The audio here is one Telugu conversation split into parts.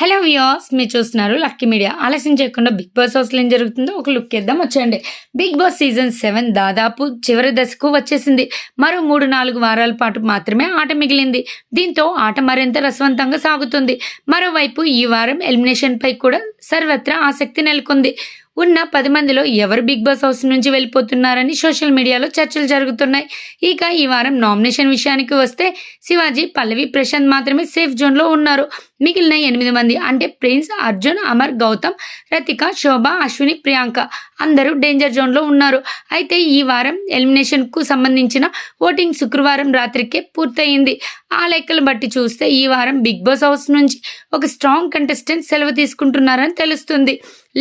హలో వ్యూస్ మీరు చూస్తున్నారు లక్కీ మీడియా ఆలస్యం చేయకుండా బిగ్ బాస్ హౌస్లో ఏం జరుగుతుందో ఒక లుక్ ఇద్దాం వచ్చేయండి. బిగ్ బాస్ సీజన్ సెవెన్ దాదాపు చివరి దశకు వచ్చేసింది. మరో మూడు నాలుగు వారాల పాటు మాత్రమే ఆట మిగిలింది. దీంతో ఆట మరింత రసవంతంగా సాగుతుంది. మరోవైపు ఈ వారం ఎలిమినేషన్పై కూడా సర్వత్రా ఆసక్తి నెలకొంది. ఉన్న పది మందిలో ఎవరు బిగ్ బాస్ హౌస్ నుంచి వెళ్ళిపోతున్నారని సోషల్ మీడియాలో చర్చలు జరుగుతున్నాయి. ఇక ఈ వారం నామినేషన్ విషయానికి వస్తే శివాజీ పల్లవి ప్రశాంత్ మాత్రమే సేఫ్ జోన్లో ఉన్నారు. మిగిలిన ఎనిమిది మంది అంటే ప్రిన్స్ అర్జున్ అమర్ గౌతమ్ రతిక శోభ అశ్విని ప్రియాంక అందరూ డేంజర్ జోన్లో ఉన్నారు. అయితే ఈ వారం ఎలిమినేషన్కు సంబంధించిన ఓటింగ్ శుక్రవారం రాత్రికే పూర్తయింది. ఆ లెక్కలు బట్టి చూస్తే ఈ వారం బిగ్ బాస్ హౌస్ నుంచి ఒక స్ట్రాంగ్ కంటెస్టెంట్ సెలవు తీసుకుంటున్నారని తెలుస్తుంది.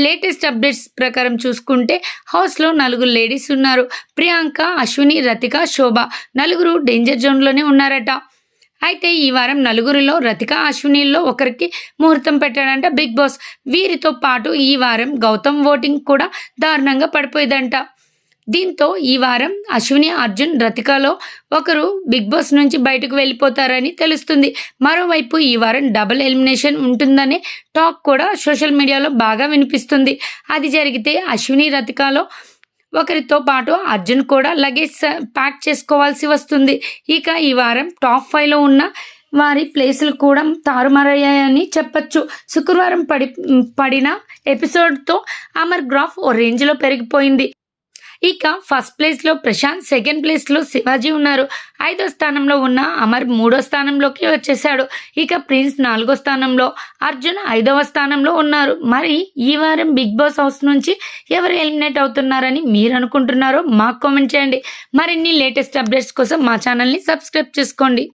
లేటెస్ట్ అప్డేట్స్ ప్రకారం చూసుకుంటే హౌస్లో నలుగురు లేడీస్ ఉన్నారు. ప్రియాంక అశ్విని రతిక శోభ నలుగురు డేంజర్ జోన్లోనే ఉన్నారట. అయితే ఈ వారం నలుగురిలో రతిక అశ్వినిల్లో ఒకరికి ముహూర్తం పెట్టాడంట బిగ్ బాస్. వీరితో పాటు ఈ వారం గౌతమ్ ఓటింగ్ కూడా దారుణంగా పడిపోయిందంట. దీంతో ఈ వారం అశ్విని అర్జున్ రతికలో ఒకరు బిగ్ బాస్ నుంచి బయటకు వెళ్ళిపోతారని తెలుస్తుంది. మరోవైపు ఈ వారం డబుల్ ఎలిమినేషన్ ఉంటుందనే టాక్ కూడా సోషల్ మీడియాలో బాగా వినిపిస్తుంది. అది జరిగితే అశ్విని రతికలో ఒకరితో పాటు అర్జున్ కూడా లగేజ్ ప్యాక్ చేసుకోవాల్సి వస్తుంది. ఇక ఈ వారం టాప్ ఫైవ్లో ఉన్న వారి ప్లేసులు కూడా తారుమారయ్యాయని చెప్పచ్చు. శుక్రవారం పడి పడిన ఎపిసోడ్తో అమర్ గ్రాఫ్ ఓ రేంజ్లో పెరిగిపోయింది. ఇక ఫస్ట్ ప్లేస్లో ప్రశాంత్ సెకండ్ ప్లేస్లో శివాజీ ఉన్నారు. ఐదో స్థానంలో ఉన్న అమర్ మూడో స్థానంలోకి వచ్చేసాడు ఇక ప్రిన్స్ నాలుగో స్థానంలో అర్జున్ ఐదవ స్థానంలో ఉన్నారు. మరి ఈ వారం బిగ్ బాస్ హౌస్ నుంచి ఎవరు ఎలిమినేట్ అవుతున్నారని మీరు అనుకుంటున్నారో మాకు కామెంట్ చేయండి. మరిన్ని లేటెస్ట్ అప్డేట్స్ కోసం మా ఛానల్ని సబ్స్క్రైబ్ చేసుకోండి.